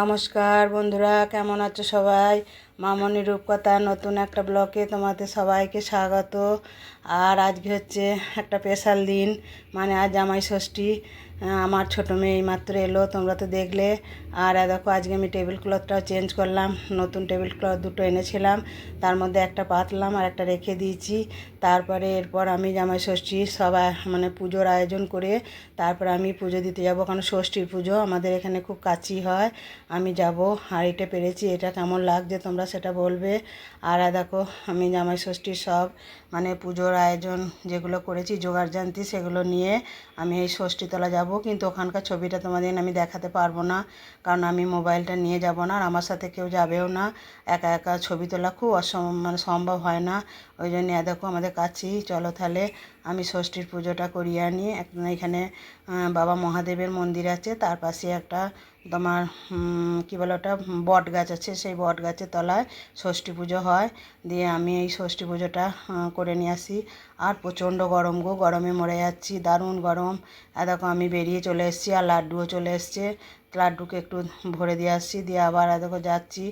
নমস্কার বন্ধুরা, কেমন আছো সবাই? মামনি রূপকথা নতুন একটা ব্লকে তোমাদের সবাইকে স্বাগত। আর আজকে হচ্ছে একটা স্পেশাল দিন মানে আজ জামাই ষষ্ঠী। আমার ছোটো মেয়ে এইমাত্র এলো, তোমরা তো দেখলে। আর দেখো, আজকে আমি টেবিল ক্লথটাও চেঞ্জ করলাম। নতুন টেবিল ক্লথ দুটো এনেছিলাম। তার মধ্যে একটা পাতলাম আর একটা রেখে দিয়েছি। তারপরে এরপর আমি জামাই ষষ্ঠী সবাই মানে পুজোর আয়োজন করে তারপর আমি পুজো দিতে যাব, কারণ ষষ্ঠীর পুজো আমাদের এখানে খুব কাছি হয়। আমি যাব, আর এটা পেরেছি, এটা কেমন লাগছে তোমরা সেটা বলবে। আর দেখো, আমি জামাই ষষ্ঠীর সব মানে পুজোর আয়োজন যেগুলো করেছি, জোগাড় জানতি, সেগুলো নিয়ে আমি এই ষষ্ঠীতলা যাব। কিন্তু ওখানকার ছবিটা তোমাদের আমি দেখাতে পারব না, কারণ আমি মোবাইলটা নিয়ে যাব না আর আমার সাথে কেউ যাবেও না। একা একা ছবি তোলা খুব অসম মানে সম্ভব হয় না। ওই জন্য দেখো আমাদের কাছেই। চলো তাহলে আমি ষষ্ঠীর পুজোটা করিয়ে আনি। এখানে বাবা মহাদেবের মন্দির আছে। তার পাশে একটা তোমার কী বলে ওটা? বট গাছ আছে। সেই বট গাছের তলায় ষষ্ঠী পুজো হয়। দিয়ে আমি এই ষষ্ঠী পুজোটা করে নিয়ে আসি। আর প্রচণ্ড গরম গো। গরমে মরে যাচ্ছি। দারুণ গরম। দেখো আমি বেরিয়ে চলে এসেছি আর লাড্ডুও চলে এসছে। লাড্ডুকে একটু ভরে দিয়ে আসছি, দিয়ে আবার দেখো যাচ্ছি।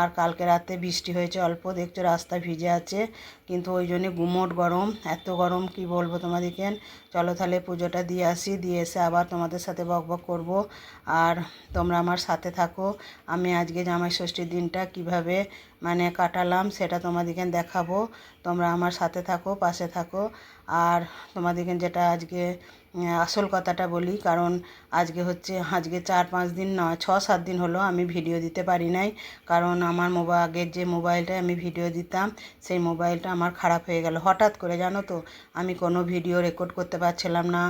আর কালকে রাতে বৃষ্টি হয়েছে অল্প, দেখছ রাস্তা ভিজে আছে, কিন্তু ওই জন্যে গুমোট গরম, এত গরম কি বলব তোমাদেরকে। চলো তাহলে পুজোটা দিয়ে আসি, দিয়ে এসে আবার তোমাদের সাথে বক বক করব। আর তোমরা আমার সাথে থাকো, আমি আজকে জামাই ষষ্ঠীর দিনটা কীভাবে মানে কাটালাম, সেটা তোমাদেরকে দেখাবো। তোমরা আমার সাথে থাকো, পাশে থাকো। আর তোমাদেরকে যেটা আজকে আসল কথাটা বলি, কারণ আজকে হচ্ছে, আজকে চার পাঁচ দিন নয়, ছ সাত দিন হলো আমি ভিডিও দিতে পারি নাই। কারণ আমার মোবাইল আগের যে মোবাইলটায় আমি ভিডিও দিতাম, সেই মোবাইলটা আমার খারাপ হয়ে গেল। হঠাৎ করে জানো তো, আমি কোনো ভিডিও রেকর্ড করতে পারছিলাম না।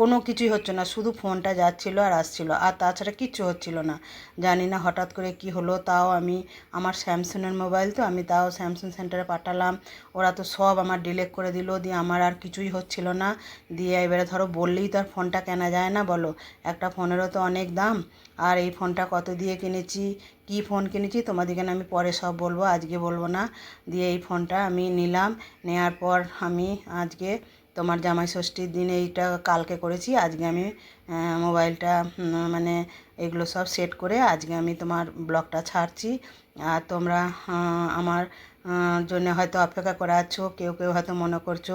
কোনো কিছুই হচ্ছে না, শুধু ফোনটা যাচ্ছিল আর আসছিল। আর তাছাড়া কিচ্ছু হচ্ছিল না। জানি না হঠাৎ করে কি হলো, তাও আমি আমার স্যামসুংয়ের মোবাইল তো, আমি তাও স্যামসাং সেন্টারে পাঠালাম। ওরা তো সব আমার ডিলেট করে দিল, দিয়ে আমার আর কিছুই হচ্ছিল না। দিয়ে এবারে ধরো বললেই তো আর ফোনটা কেনা যায় না বলো। একটা ফোনেরও তো অনেক দাম। আর এই ফোনটা কত দিয়ে কিনেছি, কি ফোন কিনেছি, তোমাদেরকে আমি পরে সব বলব, আজকে বলব না। দিয়ে এই ফোনটা আমি নিলাম নেওয়ার পর আমি আজকে তোমার জামাই ষষ্ঠীর দিন এইটা কালকে করেছি। আজকে আমি মোবাইলটা মানে এগুলো সব সেট করে আজকে আমি তোমার ব্লগটা ছাড়ছি। আর তোমরা আমার জন্য হয়তো অপেক্ষা করে আছো, কেউ কেউ হয়তো মনে করছ,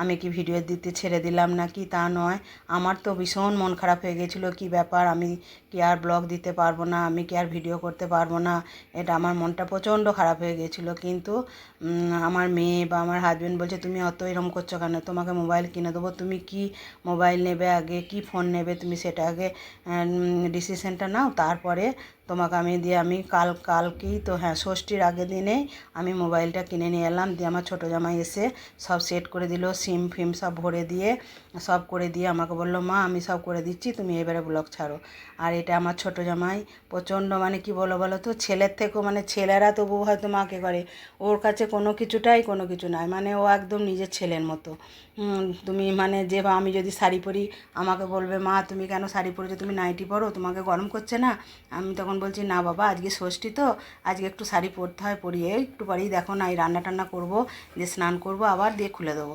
আমি কি ভিডিও দিতে ছেড়ে দিলাম না কি তা নয়। আমার তো ভীষণ মন খারাপ হয়ে গেছিল, কি ব্যাপার, আমি কি আর ব্লগ দিতে পারব না, আমি কি আর ভিডিও করতে পারব না, এটা আমার মনটা প্রচণ্ড খারাপ হয়ে গেছিল। কিন্তু আমার মেয়ে বা আমার হাজব্যান্ড বলছে, তুমি অত এরম করছ কেন? তোমাকে মোবাইল কিনে দেবো, তুমি কি মোবাইল নেবে আগে, কি ফোন নেবে, তুমি সেটা আগে ডিসিশনটা নাও, তারপরে তোমাকে আমি দিয়ে আমি কাল, কালকেই তো হ্যাঁ ষষ্ঠীর আগের দিনেই আমি মোবাইলটা কিনে নিয়ে এলাম। দিয়ে আমার ছোটো জামাই এসে সব সেট করে দিল সিম ফিম সব ভরে দিয়ে সব করে দিয়ে আমাকে বলল, মা, আমি সব করে দিচ্ছি, তুমি এবারে ব্লগ ছাড়ো। আর এটা আমার ছোটো জামাই প্রচণ্ড মানে কি বলো বলো তো, ছেলের থেকেও মানে ছেলেরা তবু হয়তো মাকে করে। ওর কাছে কোনো কিছুটাই কোনো কিছু নাই মানে ও একদম নিজের ছেলের মতো। তুমি মানে যে আমি যদি শাড়ি পরি, আমাকে বলবে, মা, তুমি কেন শাড়ি পরেছো? তুমি নাইটি পরো, তোমাকে গরম করছে না? আমি তখন বলছি, না বাবা, আজকে ষষ্ঠী তো, আজকে একটু শাড়ি পরতে হয়, পরিয়ে একটু পরেই দেখো না, এই রান্না টান্না করব, দিয়ে স্নান করব, আবার দিয়ে খুলে দেবো।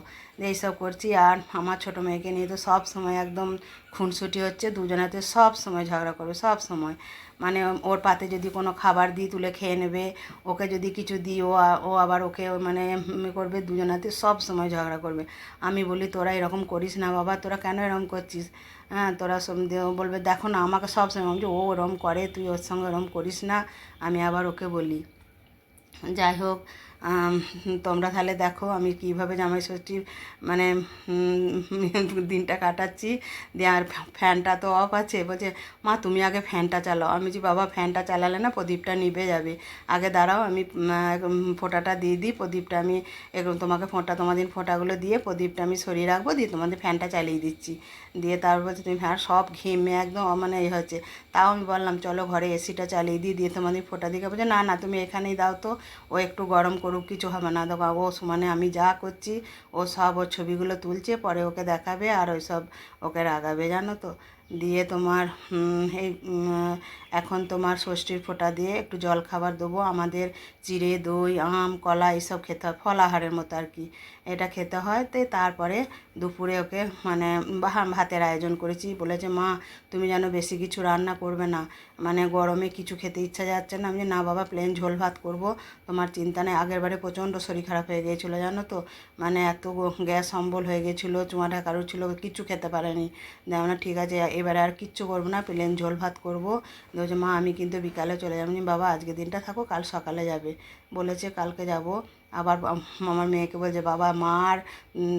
এইসব করছি, আর আমার ছোটো মেয়েকে নিয়ে তো সব সময় একদম খুনসুটি হচ্ছে, দুজনাতে সব সময় ঝগড়া করবে, সব সময়। মানে ওর পাতে যদি কোনো খাবার দিই, তুলে খেয়ে নেবে। ওকে যদি কিছু দিই, ও ও আবার ওকে মানে করবে দুজনাতে সব সময় ঝগড়া করবে। আমি বলি, তোরা এরকম করিস না বাবা, তোরা কেন এরকম করছিস? হ্যাঁ তোরা বলবে, দেখো না, আমাকে সব সময় বলছে, ও ওরম করে, তুই ওর সঙ্গে ওরম করিস না। আমি আবার ওকে বলি, যাই হোক তোমরা তাহলে দেখো আমি কীভাবে জামাই ষষ্ঠীর মানে দিনটা কাটাচ্ছি। দিয়ে আর ফ্যানটা তো অফ আছে। বলছে, মা, তুমি আগে ফ্যানটা চালাও। আমি যে বাবা, ফ্যানটা চালালে না প্রদীপটা নিভে যাবে। আগে দাঁড়াও, আমি ফোঁটাটা দিয়ে দিই। প্রদীপটা আমি এরকম তোমাকে ফোঁটা, তোমাদের ফোঁটাগুলো দিয়ে প্রদীপটা আমি সরিয়ে রাখব। দিয়ে তোমাদের ফ্যানটা চালিয়ে দিচ্ছি। দিয়ে তারপর বলছে, তুমি ফ্যান, সব ঘেমে একদম মানে এ হচ্ছে। তাও আমি বললাম, চলো ঘরে এসিটা চালিয়ে দিই, দিয়ে তোমাদের ফোঁটা দিকে বলছে, না না, তুমি এখানেই দাও তো। ও একটু গরম করুক, কিছু হবে না। দেখো, ও সমানে আমি যা করছি, ও সব ওর ছবিগুলো তুলছে, পরে ওকে দেখাবে আর ওই সব ওকে রাগাবে, জানো তো? দিয়ে তোমার এই এখন তোমার ষষ্ঠীর ফোঁটা দিয়ে একটু জল খাবার দেবো। আমাদের চিড়ে, দই, আম, কলা, এইসব খেতে হয় ফলাহারের মতো আর কি। এটা খেতে হয়, তো তারপরে দুপুরে ওকে মানে ভাতের আয়োজন করেছি। বলেছে, মা, তুমি যেন বেশি কিছু রান্না করবে না। মানে গরমে কিছু খেতে ইচ্ছা যাচ্ছে না। আমি যে, না বাবা প্লেন ঝোল ভাত করব। তোমার চিন্তা নেই। আগের বারে প্রচণ্ড শরীর খারাপ হয়ে গিয়েছিল জানো তো? মানে এত গ্যাস অম্বল হয়ে গেছিল চুমা কারোর ছিল কিচ্ছু খেতে পারেনি। আমরা ঠিক আছে এবারে আর কিচ্ছু করব না প্লেন ঝোল ভাত করব। বলছে মা আমি কিন্তু বিকালে চলে যাব। বাবা আজকে দিনটা থাকো কাল সকালে যাবে। বলেছে কালকে যাব। আবার আমার মেয়েকে বলছে বাবা মা আর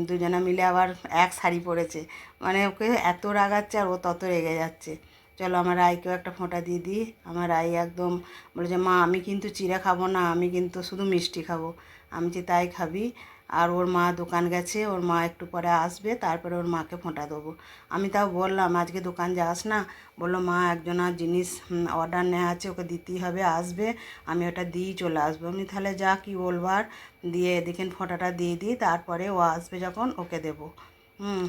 দুজনে মিলে আবার এক শাড়ি পরেছে। মানে ওকে এত রাগাচ্ছে আর ও তত রেগে যাচ্ছে। চলো আমার রায়কেও একটা ফোঁটা দিয়ে দিই। আমার রাই একদম বলেছে মা, আমি কিন্তু চিড়ে খাব না, আমি কিন্তু শুধু মিষ্টি খাব। আমি যে তাই খাবি। আর ওর মা দোকান গেছে, ওর মা একটু পরে আসবে, তারপরে ওর মাকে ফোঁটা দেবো। আমি তাও বললাম, আজকে দোকান যাস না? বলল, মা একজনের জিনিস অর্ডার নেওয়া আছে, ওকে দিতেই হবে, আসবে, আমি ওটা দিয়েই চলে আসব। আমি তাহলে যা কি বলবার দিয়ে এদিকে ফোঁটাটা দিয়ে দিই, তারপরে ও আসবে যখন, ওকে দেবো। হুম।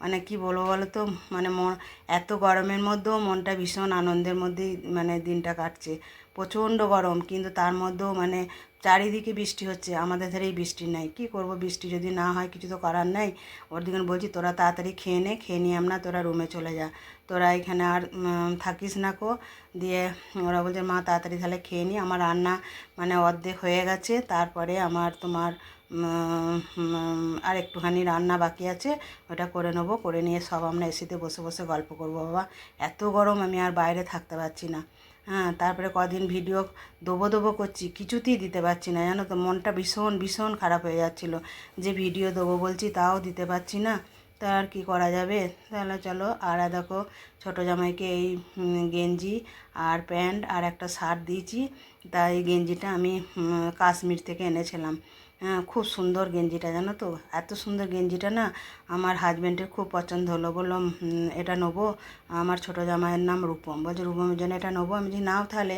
মানে কি বলব বলো তো মানে এত গরমের মধ্যেও মনটা ভীষণ আনন্দের মধ্যেই মানে দিনটা কাটছে। প্রচণ্ড গরম, কিন্তু তার মধ্যেও মানে চারিদিকে বৃষ্টি হচ্ছে, আমাদের ধারেই বৃষ্টি নাই। কি করব? বৃষ্টি যদি না হয়, কিছু তো করার নাই। ওর দিকে বলছি, তোরা তাড়াতাড়ি খেয়ে নে, খেয়ে নিয়ে আমরা তোরা রুমে চলে যা। তোরা এখানে আর থাকিস না কো। দিয়ে ওরা বলছে, মা, তাড়াতাড়ি তাহলে খেয়ে নি। আমার রান্না মানে অর্ধেক হয়ে গেছে। তারপরে আমার তোমার আর একটুখানি রান্না বাকি আছে, ওটা করে নেব, করে নিয়ে সব আমরা এসিতে বসে বসে গল্প করব, বাবা। এত গরম, আমি আর বাইরে থাকতে পারছি না। হ্যাঁ তারপরে কদিন ভিডিও দেবো দেবো করছি, কিছুতেই দিতে পারছি না, জানো তো, মনটা ভীষণ ভীষণ খারাপ হয়ে যাচ্ছিল। যে ভিডিও দেবো বলছি, তাও দিতে পারছি না। তা আর কি করা যাবে? তাহলে চলো, আর দেখো, ছোটো জামাইকে এই গেঞ্জি আর প্যান্ট আর একটা শার্ট দিয়েছি। তা এই গেঞ্জিটা আমি কাশ্মীর থেকে এনেছিলাম। খুব সুন্দর গেঞ্জিটা জানো তো? এত সুন্দর গেঞ্জিটা না আমার হাজব্যান্ডের খুব পছন্দ হলো। বললাম "হুম, এটা নেব। আমার ছোটো জামাইয়ের নাম রূপম। বলছে রূপমের জন্য এটা নেব? আমি যে নাও তাহলে।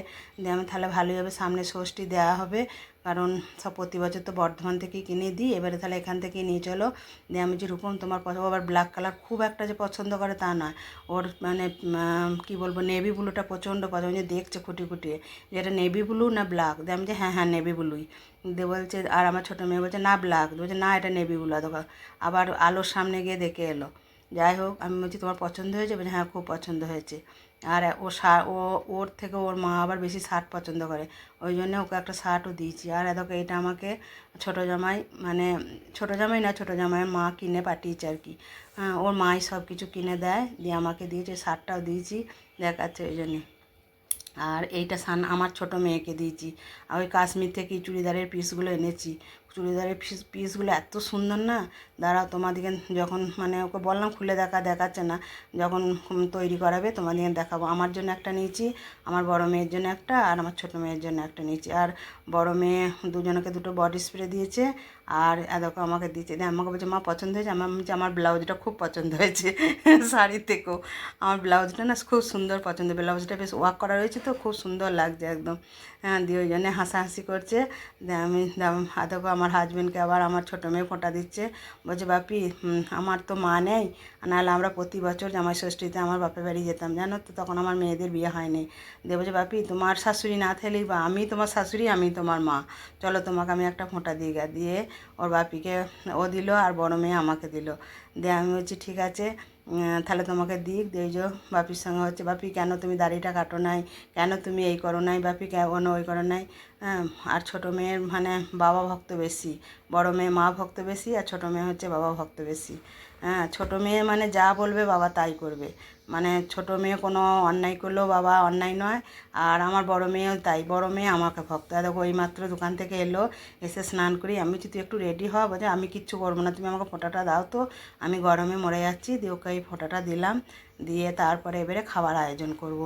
আমি তাহলে ভালোই হবে সামনে ষষ্ঠী দেওয়া হবে। কারণ সব প্রতি বছর তো বর্ধমান থেকেই কিনে দিই। এবারে তাহলে এখান থেকেই নিয়ে চলো। দিয়ে আমি যে রূপম তোমার পছন্দ আবার ব্ল্যাক কালার খুব একটা যে পছন্দ করে তা নয়। ওর মানে কি বলব নেভি ব্লুটা প্রচণ্ড পছন্দ। যে দেখছে খুঁটি খুঁটিয়ে যে এটা নেভি ব্লু না ব্ল্যাক দিয়ে আমি যে হ্যাঁ হ্যাঁ নেভি ব্লুই দিয়ে বলছে আর আমার ছোটো মেয়ে বলছে না ব্ল্যাক বলছে না এটা নেভি ব্লু আবার আলোর সামনে গিয়ে দেখে এলো। যাই হোক, আমি বলছি, তোমার পছন্দ হয়েছে? বলছে হ্যাঁ খুব পছন্দ হয়েছে। আর ও শার্ট ও, ওর থেকে ওর মা আবার বেশি শার্ট পছন্দ করে। ওই জন্য ওকে একটা শার্টও দিয়েছি। আর দেখো, এটা আমাকে ছোটো জামাই মানে ছোটো জামাই না ছোটো জামাইয়ের মা কিনে পাঠিয়েছে আর কি। হ্যাঁ ওর মাই সব কিছু কিনে দেয়, দিয়ে আমাকে দিয়েছে, শার্টটাও দিয়েছি, দেখাচ্ছে ওই জন্যে। আর এইটা সান, আমার ছোট মেয়েকে দিয়েছি। আর ওই কাশ্মীর থেকে চুড়িদারের পিসগুলো এনেছি। চুড়িদারের পিস পিসগুলো এত সুন্দর না? দাঁড়াও তোমাদিকে যখন মানে ওকে বললাম, খুলে দেখা, দেখাচ্ছে না। যখন তৈরি করাবে তোমাদিকে দেখাবো। আমার জন্য একটা নিয়েছি, আমার বড় মেয়ের জন্য একটা, আর আমার ছোট মেয়ের জন্য একটা নিয়েছি। আর বড় মেয়ে দুজনকে দুটো বডি স্প্রে দিয়েছে, আর দেখো আমাকে দিয়েছে। দিয়ে আমাকে বলছে, মা, পছন্দ হয়েছে? আমার বলছে, আমার ব্লাউজটা খুব পছন্দ হয়েছে শাড়ি থেকেও। আমার ব্লাউজটা না খুব সুন্দর পছন্দ ব্লাউজটা বেশ ওয়াক করা রয়েছে তো, খুব সুন্দর লাগছে একদম। হ্যাঁ দিয়ে ওই জন্য হাসাহাসি করছে। আমি দেখো আমার হাজব্যান্ডকে আবার আমার ছোটো মেয়ে ফোঁটা দিচ্ছে। বলছে, বাপি আমার তো মা নেই নাহলে আমরা প্রতি বছর জামাই ষষ্ঠীতে আমার বাপের বাড়ি যেতাম, জানো তো? তখন আমার মেয়েদের বিয়ে হয়নি। দিয়ে বলছে, বাপি, তোমার শাশুড়ি না থাকলেই বা, আমি তোমার শাশুড়ি, আমি তোমার মা। চলো, তোমাকে আমি একটা ফোঁটা গা, দিয়ে ওর বাপিকে ও দিল, আর বড় মেয়ে আমাকে দিল। দিয়ে আমি বলছি, ঠিক আছে তাহলে তোমাকে দিক, দিয়ে ওই যে বাপির সঙ্গে হচ্ছে, বাপি, কেন তুমি দাড়িটা কাটো নাই? কেন তুমি এই করো নাই? বাপি, কেন ওই করো নাই? আর ছোটো মেয়ের মানে বাবা ভক্ত বেশি, বড় মেয়ে মা ভক্ত বেশি, আর ছোটো মেয়ে হচ্ছে বাবা ভক্ত বেশি। হ্যাঁ ছোটো মেয়ে মানে যা বলবে বাবা তাই করবে। মানে ছোট মেয়ে কোনো অন্যায় করলেও বাবা অন্যায় নয়, আর আমার বড় মেয়েও তাই। বড় মেয়ে আমাকে ভক্ত। দেখো দেখো, এইমাত্র দোকান থেকে এলো, এসে স্নান করি। আমি যদি একটু রেডি হওয়া বোঝে, আমি কিচ্ছু করব না। তুমি আমাকে ফোঁটাটা দাও তো। আমি গরমে মরে যাচ্ছি, দিয়ে ওকে এই ফোঁটাটা দিলাম। দিয়ে তারপরে এবারে খাবার আয়োজন করব।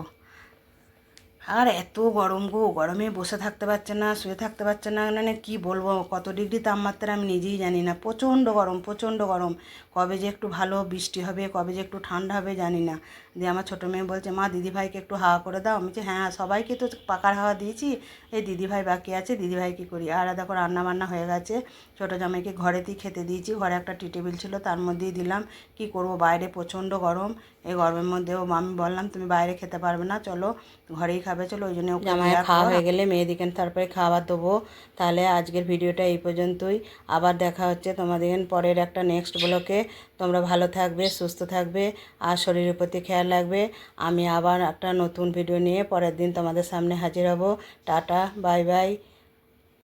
আর এত গরম গো, গরমে বসে থাকতে পারছে না, শুয়ে থাকতে পারছে না মানে কি বলব, কত ডিগ্রি তাপমাত্রা আমি নিজেই জানি না, প্রচণ্ড গরম প্রচণ্ড গরম। কবে যে একটু ভালো বৃষ্টি হবে, কবে যে একটু ঠান্ডা হবে জানি না। দিয়ে আমার ছোটো মেয়ে বলছে, মা, দিদিভাইকে একটু হাওয়া করে দাও। আমি বলছি হ্যাঁ সবাইকে তো পাকার হাওয়া দিয়েছি, এই দিদিভাই বাকি আছে, দিদিভাই কী করি? আর দেখো রান্না বান্না হয়ে গেছে। ছোটো জামাইকে ঘরেতেই খেতে দিয়েছি, ঘরে একটা টি টেবিল ছিল, তার মধ্যেই দিলাম। কি করব, বাইরে প্রচণ্ড গরম। এই গরমের মধ্যেও আমি বললাম তুমি বাইরে খেতে পারবে না চলো ঘরেই খাবে। চলো ওই জন্য জামাই খাওয়া হয়ে গেলে মেয়েদিকে তারপরে খাবার দেবো? তাহলে আজকের ভিডিওটা এই পর্যন্তই। আবার দেখা হচ্ছে তোমাদের পরের একটা নেক্সট ব্লকে তোমরা ভালো থাকবে সুস্থ থাকবে আর শরীরের প্রতি খেয়াল রাখবে। আমি আবার একটা নতুন ভিডিও নিয়ে পরের দিন তোমাদের সামনে হাজির হব। Tata bye bye.